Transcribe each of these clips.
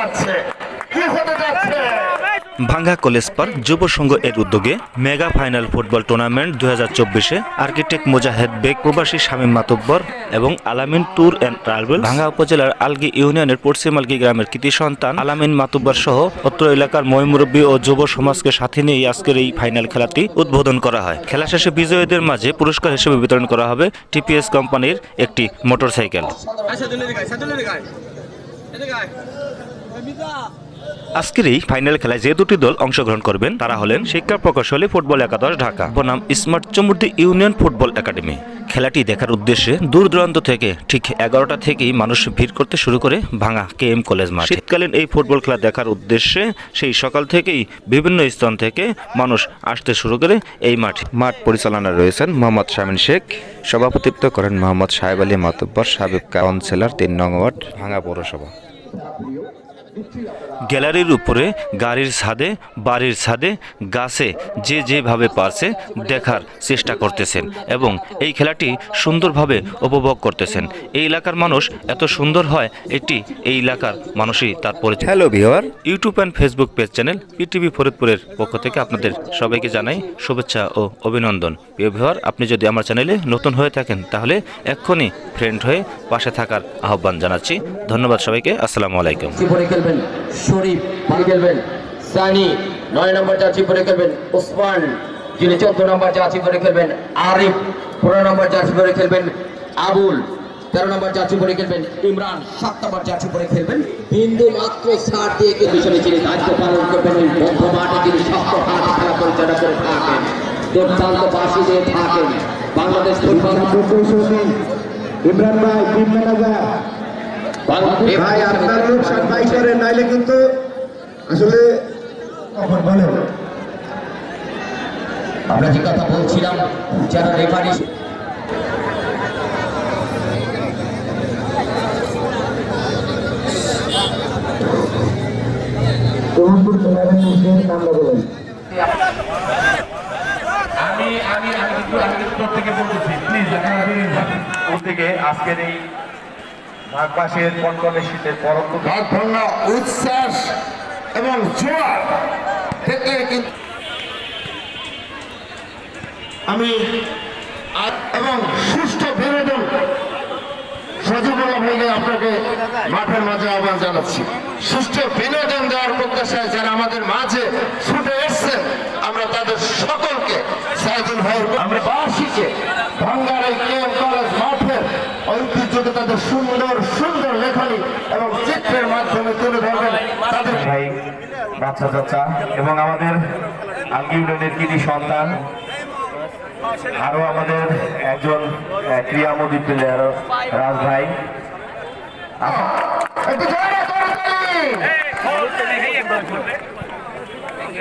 যাচ্ছে? কি হতে যাচ্ছে? ভাঙ্গা কলেজ পার্ক যুব সংঘ এর উদ্যোগে মেগা ফাইনাল ফুটবল টুর্নামেন্ট দুই হাজার চব্বিশে আর্কিটেক্ট মোজাহেদ বেগ প্রবাসী শামীম মাতব্বর এবং আলামিন ট্যুর অ্যান্ড ট্রাভেল ভাঙ্গা উপজেলার আলগি ইউনিয়নের পশ্চিম পশ্চিমালগি গ্রামের কৃতি সন্তান আলামিন মাতব্বর সহ অত্র এলাকার ময়মুরব্বী ও যুব সমাজকে সাথে নিয়ে আজকের এই ফাইনাল খেলাটি উদ্বোধন করা হয়। খেলা শেষে বিজয়ীদের মাঝে পুরস্কার হিসেবে বিতরণ করা হবে টিপিএস কোম্পানির একটি মোটরসাইকেল। আজকের এই ফাইনাল খেলায় যে দুটি দল অংশগ্রহণ করবেন, তারা হলেন শিক্ষা প্রকৌশলী ফুটবল একাদশ ঢাকা। বনাম smart Chamurdi union football academy. খেলাটি দেখার উদ্দেশ্যে দূর দূরান্ত থেকে ঠিক এগারোটা থেকেই মানুষ ভিড় করতে শুরু করে ভাঙা কে এম কলেজ মাঠ। শীতকালীন এই ফুটবল খেলা দেখার উদ্দেশ্যে সেই সকাল থেকেই বিভিন্ন স্থান থেকে মানুষ আসতে শুরু করে এই মাঠ। মাঠ পরিচালনায় রয়েছেন মোহাম্মদ শামিন শেখ, সভাপতিত্ব করেন মোহাম্মদ সাহেব আলী মাতব্বর, সাবেক কাউন্সিলর তিন নং ওয়ার্ড, ভাঙা পৌরসভা। গ্যালারির উপরে গাড়ির ছাদে বাড়ির ছাদে গাছে যে যেভাবে পারছে দেখার চেষ্টা করতেছেন এবং এই খেলাটি সুন্দরভাবে উপভোগ করতেছেন। এই এলাকার মানুষ এত সুন্দর হয় এটি এই এলাকার মানুষই তার পরিচয়। Hello viewer YouTube and Facebook page channel PTV ফরিদপুরের পক্ষ থেকে আপনাদের সবাইকে জানাই শুভেচ্ছা ও অভিনন্দন। প্রিয় ভিওয়ার আপনি যদি আমার চ্যানেলে নতুন হয়ে থাকেন তাহলে এক্ষুনি ফ্রেন্ড হয়ে পাশে থাকার আহ্বান জানাচ্ছি। ধন্যবাদ সবাইকে আসসালামু আলাইকুম। খেলবেন শরীফ পানি খেলবেন। সানি, নয় নম্বর জার্সি পরে খেলবেন ওসমান। যিনি চোদ্দ নম্বর জার্সি পরে খেলবেন আরিফ। পনেরো নম্বর জার্সি পরে খেলবেন আবুল। তেরো নম্বর জার্সি পরে খেলবেন ইমরান। সাত নম্বর জার্সি পরে খেলবেন বিন্দু মাত্র ছাড় দিয়ে কিন্তু যিনি দায়িত্ব পালন করবেন। বন্ধ মাঠে যিনি শক্ত হাতে খেলা পরিচালনা করে থাকেন। দুর্দান্ত বাসি দিয়ে থাকেন। বাংলাদেশ ফুটবল ইমরান ভাই টিম ম্যানেজার ভাই আপনার লোক সাফাই করেন নাইলে কিন্তু আসলে কখন বলেন। আমরা যে কথা বলছিলাম যারা রেফারি আমি আমি আমি কিন্তু আমি কিন্তু প্রত্যেকে বলতেছি। প্লিজ আপনারা আজকের এই মাসের কনকনে শীতের পরন্ত ধন্য উচ্ছ্বাস এবং জোয়ার থেকে কিন্তু আমি এবং সুষ্ঠু বিনোদন সজিবুল্লাহ ভাইকে আপনাকে মাঠের মাঝে আহ্বান জানাচ্ছি। সুষ্ঠু বিনোদন দেওয়ার প্রত্যাশায় যারা আমাদের মাঝে ছুটে এসছেন আমরা তাদের সকলকে সাইদুল ভাইয়ের আমরা বাসীকে ভাঙ্গার এই কেএম কলেজ মাঠের ঐতিহ্যকে তাদের সুন্দর সুন্দর লেখনী এবং চিত্রের মাধ্যমে তুলে ধরবেন তাদের ভাই বাচ্চা চাচা এবং আমাদের আলগি ইউনিয়নের কৃতি সন্তান আরও আমাদের একজন আহ, ক্রীড়ামোদী প্লেয়ার রাজ ভাই। একটু জোরে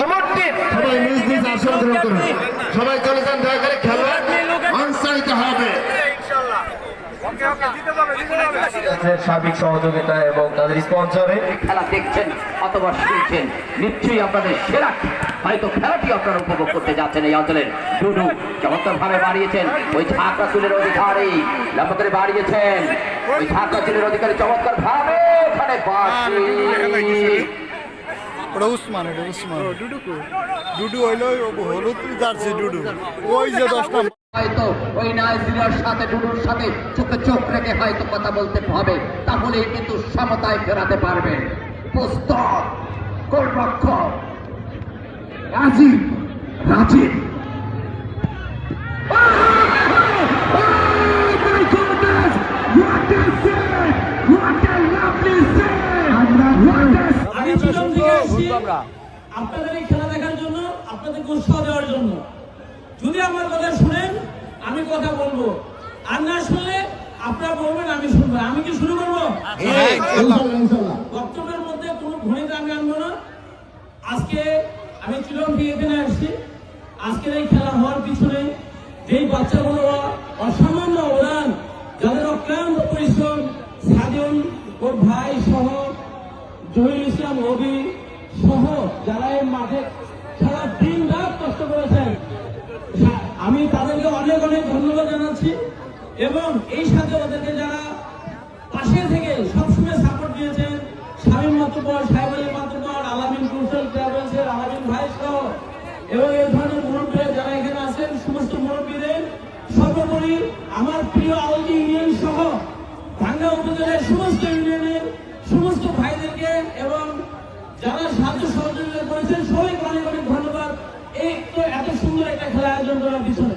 স্মার্ট সুমুদ্দিন সবাই নিজ নিজ আসন গ্রহণ করুন। সবাই চলে যান দয়া করে খেলোয়াড় অংশায়িত হবে। সার্বিক সহযোগিতা এবং তাদের স্পন্সরে। খেলা দেখছেন অথবা শুনছেন নিশ্চয়ই আপনাদের সেরা হয়তো খেলাটি আপনারা উপভোগ করতে যাচ্ছেন এই অঞ্চলের ডুডু চমৎকার ভাবে বাড়িয়েছেন ওই ঝাঁকড়া চুলের অধিকারী। করে বাড়িয়েছেন। ওই ঝাঁকড়া চুলের অধিকারী চমৎকার ভাবে ওখানে ওটা উসমান এটা উসমান ডুডু ডুডু হইল হলুদ জার্সি ডুডু ওই যে দশটা হয়তো ওই নাইজেরিয়ার সাথে ডুডুর সাথে চোখে চোখ রেখে হয়তো কথা বলতে হবে তাহলেই কিন্তু সমতায় ফেরাতে পারবেন পুস্তক গোলরক্ষক রাজীব রাজীব আমি এসেছি আপনাদের এই খেলা দেখার জন্য আপনাদেরকে উৎসাহ দেওয়ার জন্য। যদি আমার কথা শুনেন আমি কথা বলব। আর না শুনলে আপনারা বলবেন আমি শুনব। আমি কি শুরু করব? বক্তব্যের মধ্যে কোনো ভূমিকা আমি আনব না। আজকে আমি চিরঙ্গি এখানে আসছি। আজকের এই খেলা হওয়ার পিছনে যেই বাচ্চাগুলো অসামান্য অবদান যাদের অক্লান্ত পরিশ্রম সাজন ওর ভাই সহ জহির ইসলাম রবি সহ যারা এই মাঠে সারা দিন রাত কষ্ট করেছেন, আমি তাদেরকে অনেক অনেক ধন্যবাদ জানাচ্ছি এবং এই সাথে ওদেরকে যারা পাশে থেকে সবসময় সাপোর্ট দিয়েছেন, শামীম মাতুব্বর সাহেব আলী মাতুব্বর আলামিন কুশল ট্রাভেলসের আলামিন ভাই সহ এবং এই ধরনের মুরব্বীরা যারা এখানে আছেন, সমস্ত মুরব্বীদের সর্বোপরি আমার প্রিয় আলদি ইউনিয়ন সহ ভাঙ্গা উপজেলার সমস্ত ভাইদেরকে এবং যারা সাহায্য সহযোগিতা করেছেন সবাইকে অনেক অনেক ধন্যবাদ এই তো এত সুন্দর একটা খেলা আয়োজন করার পিছনে।